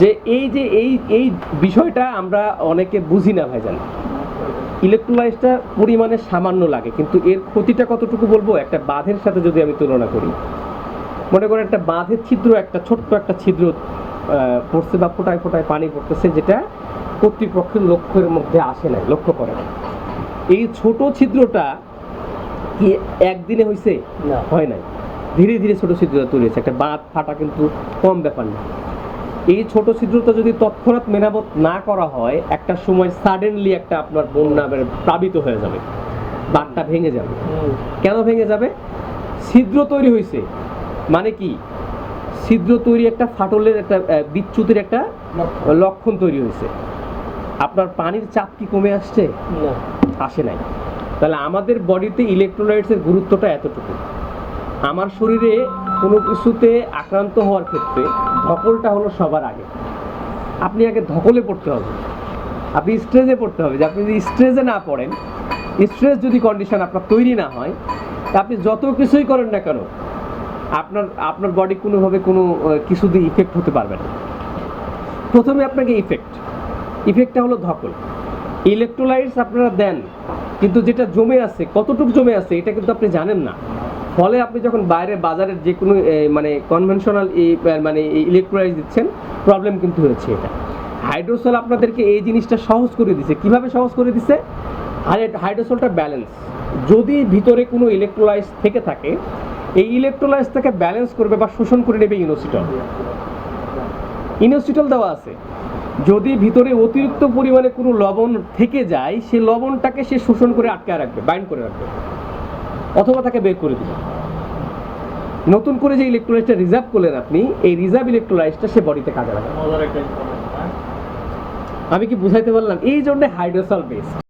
যে এই যে এই এই বিষয়টা আমরা অনেকে বুঝি না ভাইজান। ইলেকট্রোলাইটটা পরিমাণে সামান্য লাগে কিন্তু এর ক্ষতিটা কতটুকু বলব? একটা বাঁধের সাথে যদি আমি তুলনা করি। মনে করেন একটা বাঁধের ছিদ্র একটা ছোট্ট একটা ছিদ্র পড়ছে বা ফোটায় ফোটায় পানি পড়তেছে যেটা কর্তৃপক্ষের লক্ষ্যের মধ্যে আসে না লক্ষ্য করে না এই ছোট ছিদ্রটা কি একদিনে হয়েছে না। হয় নাই। ধীরে ধীরে ছোট ছিদ্রটা হয়েছে। একটা বাঁধ ফাটা কিন্তু কম ব্যাপার না। এই ছোট ছিদ্রটা যদি তৎক্ষণাৎ মেরামত না করা হয় একটা সময় সাডেনলি একটা আপনার বন্যা প্লাবিত হয়ে যাবে বাঁধটা ভেঙে যাবে। কেন ভেঙে যাবে? ছিদ্র তৈরি হয়েছে। মানে কি? ছিদ্র তৈরি একটা ফাটলের একটা বিচ্যুতির একটা লক্ষণ। তৈরি হয়েছে। আপনার পানির চাপ কি কমে আসছে? না। আসে নাই। তাহলে আমাদের বডিতে ইলেকট্রোলাইটসের গুরুত্বটা এতটুকু। আমার শরীরে কোনো কিছুতে আক্রান্ত হওয়ার ক্ষেত্রে ধকলটা হলো সবার আগে। আপনি আগে ধকলে পড়তে হবে। আপনি স্ট্রেসে পড়তে হবে যে আপনি যদি স্ট্রেসে না পড়েন স্ট্রেস যদি কন্ডিশন আপনার তৈরি না হয় তা আপনি যত কিছুই করেন না কেন আপনার আপনার বডি কোনোভাবে কোনো আহ, কিছুতে ইফেক্ট হতে পারবে না। প্রথমে আপনাকে ইফেক্ট ইফেক্টটা হলো ধকল। ইলেকট্রোলাইটস আপনারা দেন কিন্তু যেটা জমে আছে কতটুকু জমে আছে এটা কিন্তু আপনি জানেন না। ফলে আপনি যখন বাইরে বাজারের যে কোনো মানে কনভেনশনাল মানে ইলেকট্রোলাইটস দিচ্ছেন প্রবলেম কিন্তু হয়েছে এটা। হাইড্রোসল আপনাদেরকে এই জিনিসটা সহজ করে দিছে। কীভাবে সহজ করে দিছে? আর হাইড্রোসলটা ব্যালেন্স যদি ভিতরে কোনো ইলেকট্রোলাইটস থেকে থাকে, এই ইলেকট্রোলাইটসটাকে ব্যালেন্স করবে বা শোষণ করে নেবে ইনোসিটল ইনোসিটল দেওয়া আছে। যদি ভিতরে অতিরিক্ত পরিমাণে কোনো লবণ থেকে যায়, সে লবণটাকে সে শোষণ করে আটকে রাখবে বাইন্ড করে রাখবে। অথবা তাকে বের করে দিবেন। নতুন করে যে ইলেকট্রোলাইটটা রিজার্ভ করলেন আপনি এই রিজার্ভ ইলেকট্রোলাইটটা সে বডিতে কাজে লাগাবে। information, হ্যাঁ? আমি কি বুঝাইতে পারলাম? এই জন্য হাইড্রোসল বেস্ট